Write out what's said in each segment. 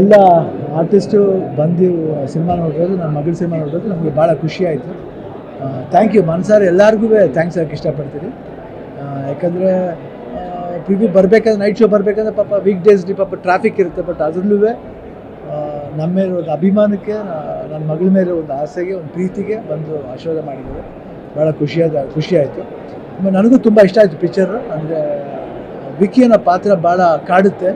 ಎಲ್ಲ ಆರ್ಟಿಸ್ಟು ಬಂದು ಸಿನಿಮಾ ನೋಡಿರೋದು ನನ್ನ ಮಗಳ ಸಿನಿಮಾ ನೋಡಿರೋದು ನಮಗೆ ಭಾಳ ಖುಷಿ ಆಯಿತು. ಥ್ಯಾಂಕ್ ಯು ಮನ್ಸಾರೆ ಎಲ್ಲರಿಗೂ ಥ್ಯಾಂಕ್ಸ್ ಹೇಳಕ್ಕೆ ಇಷ್ಟಪಡ್ತೀನಿ. ಯಾಕಂದರೆ ಯಾಕಂದರೆ ವಿ ಬರಬೇಕಾದ್ರೆ ನೈಟ್ ಶೋ ಬರಬೇಕಂದ್ರೆ ಪಾಪ ವೀಕ್ ಡೇಸ್ಲಿ ಪಾಪ ಟ್ರಾಫಿಕ್ ಇರುತ್ತೆ ಬಟ್ ಅದರಲ್ಲೂ ನಮ್ಮ ಮೇಲೆ ಒಂದು ಅಭಿಮಾನಕ್ಕೆ ನನ್ನ ಮಗಳ ಮೇಲೆ ಒಂದು ಆಸೆಗೆ, ಒಂದು ಪ್ರೀತಿಗೆ ಬಂದು ಆಶೀರ್ವಾದ ಮಾಡಿದ್ದಾರೆ. ಭಾಳ ಖುಷಿಯಾದ ಖುಷಿ ಆಯಿತು. ಆಮೇಲೆ ನನಗೂ ತುಂಬ ಇಷ್ಟ ಆಯಿತು ಪಿಕ್ಚರ್ ಅಂದರೆ ವಿಕಿ ಅನ್ನೋ ಪಾತ್ರ ಭಾಳ ಕಾಡುತ್ತೆ.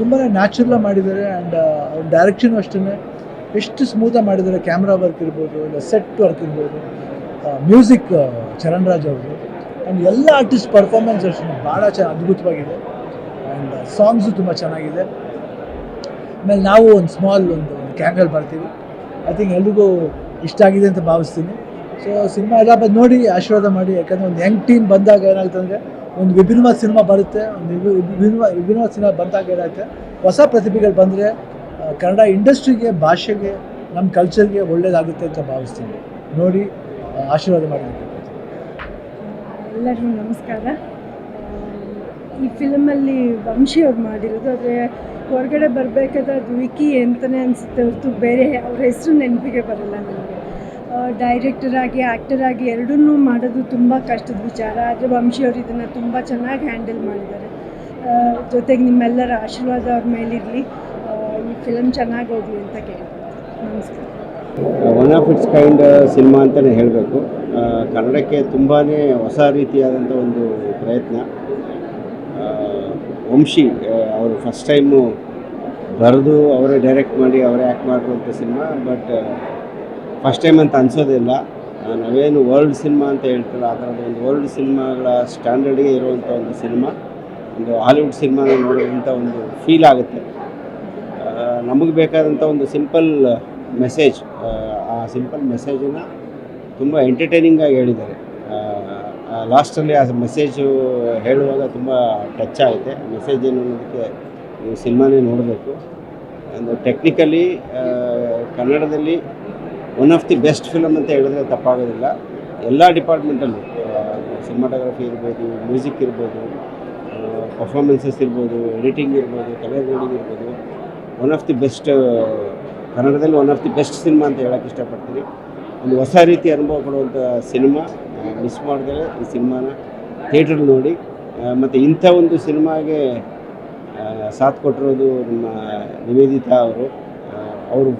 ತುಂಬಾ ನ್ಯಾಚುರಲ್ ಮಾಡಿದ್ದಾರೆ ಆ್ಯಂಡ್ ಅವ್ರ ಡೈರೆಕ್ಷನ್ ಅಷ್ಟೇ ಎಷ್ಟು ಸ್ಮೂತಾಗಿ ಮಾಡಿದ್ದಾರೆ ಕ್ಯಾಮ್ರಾ ವರ್ಕ್ ಇರ್ಬೋದು, ಇಲ್ಲ ಸೆಟ್ ವರ್ಕ್ ಇರ್ಬೋದು ಮ್ಯೂಸಿಕ್ ಚರಣ್ ರಾಜ್ ಅವರು. ಆ್ಯಂಡ್ ಎಲ್ಲ ಆರ್ಟಿಸ್ಟ್ ಪರ್ಫಾರ್ಮೆನ್ಸ್ ಅಷ್ಟು ಭಾಳ ಚ, ಅದ್ಭುತವಾಗಿದೆ. ಆ್ಯಂಡ್ ಸಾಂಗ್ಸು ತುಂಬ ಚೆನ್ನಾಗಿದೆ. ಆಮೇಲೆ ನಾವು ಒಂದು ಸ್ಮಾಲ್ ಒಂದು ಕ್ಯಾಮ್ರಲ್ಲಿ ಬರ್ತೀವಿ ಐ ಥಿಂಕ್ ಎಲ್ರಿಗೂ ಇಷ್ಟ ಆಗಿದೆ ಅಂತ ಭಾವಿಸ್ತೀನಿ. ಸೊ ಸಿನಿಮಾ ಎಲ್ಲ ಬಂದು ನೋಡಿ, ಆಶೀರ್ವಾದ ಮಾಡಿ. ಯಾಕಂದರೆ ಒಂದು ಯಂಗ್ ಟೀಮ್ ಬಂದಾಗ ಏನಾಗ್ತಂದರೆ ಒಂದು ವಿಭಿನ್ನ ಸಿನಿಮಾ ಬರುತ್ತೆ, ಒಂದು ವಿಭಿ- ವಿಭಿನ್ನ ಸಿನಿಮಾ ಬಂದಾಗ ಏನಾಗುತ್ತೆ, ಹೊಸ ಪ್ರತಿಭೆಗಳು ಬಂದರೆ ಕನ್ನಡ ಇಂಡಸ್ಟ್ರಿಗೆ, ಭಾಷೆಗೆ, ನಮ್ಮ ಕಲ್ಚರ್ಗೆ ಒಳ್ಳೇದಾಗುತ್ತೆ ಅಂತ ಭಾವಿಸ್ತೀನಿ. ನೋಡಿ ಆಶೀರ್ವಾದ ಮಾಡಬೇಕು ಎಲ್ಲರಿಗೂ ನಮಸ್ಕಾರ. ಈ ಫಿಲಮಲ್ಲಿ ವಂಶಿ ಅವ್ರು ಮಾಡಿರೋದು, ಆದರೆ ಹೊರಗಡೆ ಬರಬೇಕಾದ್ರೆ ಅದು ವಿಕಿ ಅಂತಲೇ ಅನಿಸುತ್ತೆ ಹೊರತು ಬೇರೆ ಅವ್ರ ಹೆಸರು ನೆನಪಿಗೆ ಬರಲ್ಲ ನನಗೆ. ಡೈರೆಕ್ಟರ್ ಆಗಿ ಆ್ಯಕ್ಟರ್ ಆಗಿ ಎರಡನ್ನೂ ಮಾಡೋದು ತುಂಬ ಕಷ್ಟದ ವಿಚಾರ. ಆದರೆ ವಂಶಿ ಅವರು ಇದನ್ನು ತುಂಬ ಚೆನ್ನಾಗಿ ಹ್ಯಾಂಡಲ್ ಮಾಡಿದ್ದಾರೆ. ಜೊತೆಗೆ ನಿಮ್ಮೆಲ್ಲರ ಆಶೀರ್ವಾದ ಅವ್ರ ಮೇಲಿರಲಿ. ಈ ಫಿಲಮ್ ಚೆನ್ನಾಗಿ ಹೋಗಲಿ ಅಂತ ಕೇಳ್ತೀನಿ. ನಮಸ್ಕಾರ. One of its kind cinema ಅಂತಲೇ ಹೇಳಬೇಕು. ಕನ್ನಡಕ್ಕೆ ತುಂಬಾ ಹೊಸ ರೀತಿಯಾದಂಥ ಒಂದು ಪ್ರಯತ್ನ. ವಂಶಿ ಅವರು ಫಸ್ಟ್ ಟೈಮು ಬರೆದು ಅವರೇ ಡೈರೆಕ್ಟ್ ಮಾಡಿ ಅವರೇ ಆ್ಯಕ್ಟ್ ಮಾಡಿರುವಂಥ ಸಿನಿಮಾ ಬಟ್ ಫಸ್ಟ್ ಟೈಮ್ ಅಂತ ಅನಿಸೋದಿಲ್ಲ. ನಾವೇನು ವರ್ಲ್ಡ್ ಸಿನಿಮಾ ಅಂತ ಹೇಳ್ತೀವಿ ಆ ಥರದ ಒಂದು ವರ್ಲ್ಡ್ ಸಿನಿಮಾಗಳ ಸ್ಟ್ಯಾಂಡರ್ಡಿಗೆ ಇರುವಂಥ ಒಂದು ಸಿನಿಮಾ ಒಂದು ಹಾಲಿವುಡ್ ಸಿನಿಮಾನ ನೋಡುವಂಥ ಒಂದು ಫೀಲ್ ಆಗುತ್ತೆ. ನಮಗೆ ಬೇಕಾದಂಥ ಒಂದು ಸಿಂಪಲ್ ಮೆಸೇಜ್ ಆ ಸಿಂಪಲ್ ಮೆಸೇಜನ್ನು ತುಂಬ ಎಂಟರ್ಟೈನಿಂಗಾಗಿ ಹೇಳಿದ್ದಾರೆ. ಲಾಸ್ಟಲ್ಲಿ ಆ ಮೆಸೇಜು ಹೇಳುವಾಗ ತುಂಬ ಟಚ್ ಆಗುತ್ತೆ. ಮೆಸೇಜ್ ಏನು ಅನ್ನೋದಕ್ಕೆ ನೀವು ಸಿನಿಮಾನೇ ನೋಡಬೇಕು. ಅಂದರೆ ಟೆಕ್ನಿಕಲಿ ಕನ್ನಡದಲ್ಲಿ one of the best film ಅಂತ ಹೇಳಿದ್ರೆ ತಪ್ಪಾಗೋದಿಲ್ಲ. ಎಲ್ಲ ಡಿಪಾರ್ಟ್ಮೆಂಟಲ್ಲೂ ಸಿನಿಮಾಟೋಗ್ರಫಿ ಇರ್ಬೋದು, ಮ್ಯೂಸಿಕ್ ಇರ್ಬೋದು ಪರ್ಫಾರ್ಮೆನ್ಸಸ್ ಇರ್ಬೋದು, ಎಡಿಟಿಂಗ್ ಇರ್ಬೋದು, ಕಲರ್ ಗ್ರೇಡಿಂಗ್ ಇರ್ಬೋದು, ಒನ್ ಆಫ್ ದಿ ಬೆಸ್ಟ್ ಕನ್ನಡದಲ್ಲಿ one of the best cinema ಅಂತ ಹೇಳೋಕ್ಕೆ ಇಷ್ಟಪಡ್ತೀನಿ. ಒಂದು ಹೊಸ ರೀತಿ ಅನುಭವ ಕೊಡುವಂಥ ಸಿನಿಮಾ ಮಿಸ್ ಮಾಡಿದ್ರೆ ಈ ಸಿನಿಮಾನ ಥಿಯೇಟ್ರಲ್ಲಿ ನೋಡಿ ಮತ್ತು ಇಂಥ ಒಂದು ಸಿನಿಮಾಗೆ ಸಾಥ್ ಕೊಟ್ಟಿರೋದು ನಮ್ಮ ನಿವೇದಿತಾ ಅವರು. ಅವರು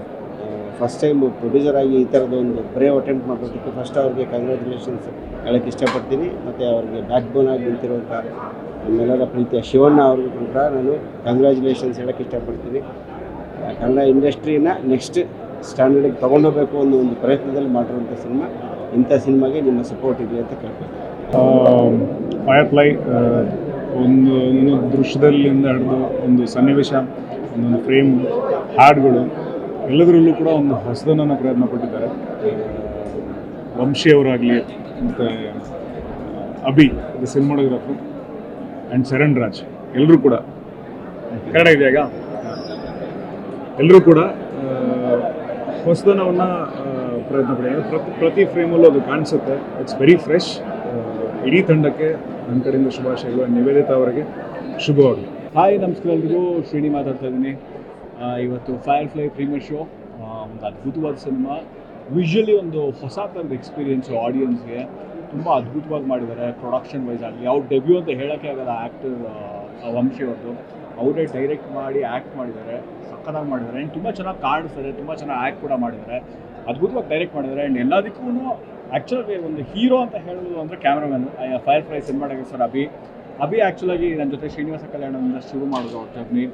ಫಸ್ಟ್ ಟೈಮ್ ಪ್ರೊಡ್ಯೂಸರ್ ಆಗಿ ಈ ಥರದ ಒಂದು ಬ್ರೇವ್ ಅಟೆಂಪ್ಟ್ ಮಾಡೋದಕ್ಕೆ ಫಸ್ಟ್ ಅವ್ರಿಗೆ ಕಂಗ್ರ್ಯಾಚುಲೇಷನ್ಸ್ ಹೇಳೋಕ್ಕೆ ಇಷ್ಟಪಡ್ತೀನಿ. ಮತ್ತು ಅವ್ರಿಗೆ ಬ್ಯಾಕ್ ಬೋನ್ ಆಗಿ ನಿಂತಿರುವಂಥ ನಮ್ಮೆಲ್ಲರ ಪ್ರೀತಿಯ ಶಿವಣ್ಣ ಅವ್ರಿಗೂ ಕೂಡ ನಾನು ಕಂಗ್ರ್ಯಾಚುಲೇಷನ್ಸ್ ಹೇಳೋಕ್ಕೆ ಇಷ್ಟಪಡ್ತೀನಿ. ಕನ್ನಡ ಇಂಡಸ್ಟ್ರಿನ ನೆಕ್ಸ್ಟ್ ಸ್ಟ್ಯಾಂಡರ್ಡಿಗೆ ತೊಗೊಂಡೋಗ್ಬೇಕು ಅನ್ನೋ ಒಂದು ಪ್ರಯತ್ನದಲ್ಲಿ ಮಾಡಿರುವಂಥ ಸಿನಿಮಾ. ಇಂಥ ಸಿನಿಮಾಗೆ ನಿಮ್ಮ ಸಪೋರ್ಟ್ ಇದೆ ಅಂತ ಕೇಳ್ತೀನಿ ಒಂದು ಒಂದು ದೃಶ್ಯದಲ್ಲಿಂದ ಹಿಡಿದು ಒಂದು ಸನ್ನಿವೇಶ, ಒಂದೊಂದು ಫ್ರೇಮ್ ಹಾಡುಗಳು ಎಲ್ಲದರಲ್ಲೂ ಕೂಡ ಒಂದು ಹೊಸದನ್ನು ಪ್ರಯತ್ನ ಪಟ್ಟಿದ್ದಾರೆ. ವಂಶಿಯವರಾಗಲಿ ಮತ್ತು Abhi the cinematographer and Sharan Raj ಎಲ್ಲರೂ ಕೂಡ. ಕನ್ನಡ ಇದೆಯಾಗ ಎಲ್ಲರೂ ಕೂಡ ಹೊಸದನವನ್ನು ಪ್ರಯತ್ನ ಪಡಿದ್ದಾರೆ ಪ್ರತಿ ಪ್ರತಿ ಫ್ರೇಮಲ್ಲೂ ಅದು ಕಾಣಿಸುತ್ತೆ. ಇಟ್ಸ್ ವೆರಿ ಫ್ರೆಶ್ ಇಡೀ ತಂಡಕ್ಕೆ ನನ್ನ ಕಡೆಯಿಂದ ಶುಭಾಶಯಗಳು. ನಿವೇದಿತ ಅವರಿಗೆ ಶುಭವಾಗಲಿ. ಹಾಯ್ ನಮಸ್ಕಾರ ಎಲ್ರಿಗೂ. ಶ್ರೀನಿ ಮಾತಾಡ್ತಾ ಇದ್ದೀನಿ. ಇವತ್ತು ಫೈರ್ ಫ್ಲೈ ಪ್ರೀಮಿಯರ್ ಶೋ ಒಂದು ಅದ್ಭುತವಾದ ಸಿನಿಮಾ. ವಿಷುವಲಿ ಒಂದು ಹೊಸ ಥರದ ಎಕ್ಸ್ಪೀರಿಯೆನ್ಸು ಆಡಿಯನ್ಸ್ಗೆ ತುಂಬ ಅದ್ಭುತವಾಗಿ ಮಾಡಿದ್ದಾರೆ. ಪ್ರೊಡಕ್ಷನ್ ವೈಸ್ ಆಗಲಿ, ಅವ್ರ ಡೆಬ್ಯೂ ಅಂತ ಹೇಳೋಕ್ಕೆ ಆಗಲ್ಲ ಆ್ಯಕ್ಟರ್ ವಂಶಿ ಅವ್ರದ್ದು ಅವರೇ ಡೈರೆಕ್ಟ್ ಮಾಡಿ ಆ್ಯಕ್ಟ್ ಮಾಡಿದ್ದಾರೆ. ಸಕ್ಕತ್ತಾಗಿ ಮಾಡಿದ್ದಾರೆ. ಆ್ಯಂಡ್ ತುಂಬ ಚೆನ್ನಾಗಿ ಕಾಣಿಸ್ತಾರೆ ತುಂಬ ಚೆನ್ನಾಗಿ ಆ್ಯಕ್ಟ್ ಕೂಡ ಮಾಡಿದ್ದಾರೆ. ಅದ್ಭುತವಾಗಿ ಡೈರೆಕ್ಟ್ ಮಾಡಿದ್ದಾರೆ. ಆ್ಯಂಡ್ ಎಲ್ಲದಕ್ಕೂ ಆ್ಯಕ್ಚುಲಾಗಿ ಒಂದು ಹೀರೋ ಅಂತ ಹೇಳೋದು ಅಂದರೆ cameraman Firefly sir Abhi. Abhi ಆ್ಯಕ್ಚುಲಾಗಿ ನನ್ನ ಜೊತೆ ಶ್ರೀನಿವಾಸ ಕಲ್ಯಾಣದಿಂದ ಶುರು ಮಾಡೋದು ಅವ್ರ ಜರ್ನಿ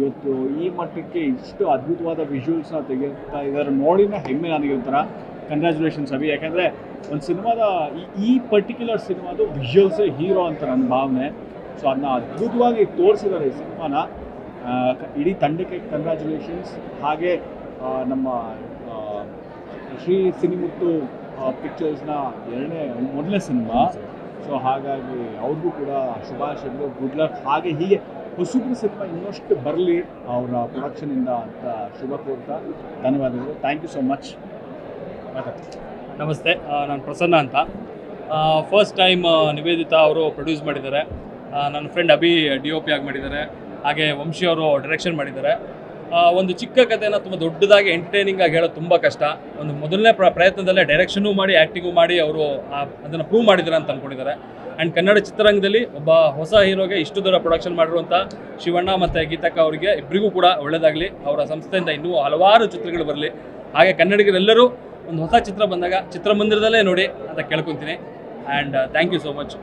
ಇವತ್ತು ಈ ಮಟ್ಟಕ್ಕೆ ಇಷ್ಟು ಅದ್ಭುತವಾದ ವಿಜುವಲ್ಸ್ನ ತೆಗೆಯುತ್ತಾ ಇದ್ದಾರೆ ನೋಡಿನ ಹೆಮ್ಮೆ ನನಗೆ ಒಂಥರ. ಕಂಗ್ರ್ಯಾಚುಲೇಷನ್ಸ್ ಅಭಿ. ಯಾಕಂದರೆ ಒಂದು ಸಿನಿಮಾದ ಈ ಪರ್ಟಿಕ್ಯುಲರ್ ಸಿನಿಮಾದು ವಿಜುವಲ್ಸೇ ಹೀರೋ ಅಂತ ನನ್ನ ಭಾವನೆ. ಸೊ ಅದನ್ನ ಅದ್ಭುತವಾಗಿ ತೋರಿಸಿದ್ದಾರೆ ಈ ಸಿನಿಮಾನ. ಇಡೀ ತಂಡಕ್ಕೆ ಕಂಗ್ರ್ಯಾಚುಲೇಷನ್ಸ್ ಹಾಗೆ ನಮ್ಮ ಶ್ರೀ ಸಿನಿಮುತ್ತು ಪಿಕ್ಚರ್ಸ್ನ ಎರಡನೇ, ಮೊದಲನೇ ಸಿನಿಮಾ. ಸೊ ಹಾಗಾಗಿ ಅವ್ರಿಗೂ ಕೂಡ ಶುಭಾಶಯಗಳು. ಗುಡ್ ಲಕ್ ಹಾಗೆ ಹೀಗೆ ಹೊಸಬ್ರ ಸಿನಿಮಾ ಇನ್ನಷ್ಟು ಬರಲಿ ಅವರ ಪ್ರೊಡಕ್ಷನಿಂದ ಅಂತ ಶುಭ ಕೋರ್ತಾ. ಧನ್ಯವಾದಗಳು. ಥ್ಯಾಂಕ್ ಯು ಸೋ ಮಚ್ ನಮಸ್ತೆ. ನಾನು ಪ್ರಸನ್ನ ಅಂತ. ಫಸ್ಟ್ ಟೈಮ್ ನಿವೇದಿತಾ ಅವರು ಪ್ರೊಡ್ಯೂಸ್ ಮಾಡಿದ್ದಾರೆ. ನನ್ನ friend Abhi D O P ಆಗಿ ಮಾಡಿದ್ದಾರೆ. ಹಾಗೆ ವಂಶಿ ಅವರು ಡೈರೆಕ್ಷನ್ ಮಾಡಿದ್ದಾರೆ. ಒಂದು ಚಿಕ್ಕ ಕಥೆನ ತುಂಬ ದೊಡ್ಡದಾಗಿ ಎಂಟರ್ಟೈನಿಂಗ್ ಆಗಿ ಹೇಳೋದು ತುಂಬ ಕಷ್ಟ. ಒಂದು ಮೊದಲನೇ ಪ್ರ, ಪ್ರಯತ್ನದಲ್ಲೇ ಡೈರೆಕ್ಷನು ಮಾಡಿ ಆ್ಯಕ್ಟಿಂಗು ಮಾಡಿ ಅವರು ಅದನ್ನು ಪ್ರೂವ್ ಮಾಡಿದ್ದಾರೆ ಅಂತ ಅಂದ್ಕೊಂಡಿದ್ದಾರೆ ಆ್ಯಂಡ್ ಕನ್ನಡ ಚಿತ್ರರಂಗದಲ್ಲಿ ಒಬ್ಬ ಹೊಸ ಹೀರೋಗೆ ಇಷ್ಟು ದೊಡ್ಡ ಪ್ರೊಡಕ್ಷನ್ ಮಾಡಿರುವಂಥ ಶಿವಣ್ಣ ಮತ್ತು ಗೀತಕ್ಕ ಅವರಿಗೆ ಇಬ್ಬರಿಗೂ ಕೂಡ ಒಳ್ಳೆಯದಾಗಲಿ ಅವರ ಸಂಸ್ಥೆಯಿಂದ ಇನ್ನೂ ಹಲವಾರು ಚಿತ್ರಗಳು ಬರಲಿ. ಹಾಗೆ ಕನ್ನಡಿಗರೆಲ್ಲರೂ ಒಂದು ಹೊಸ ಚಿತ್ರ ಬಂದಾಗ ಚಿತ್ರಮಂದಿರದಲ್ಲೇ ನೋಡಿ ಅಂತ ಕೇಳ್ಕೊತೀನಿ. And thank you so much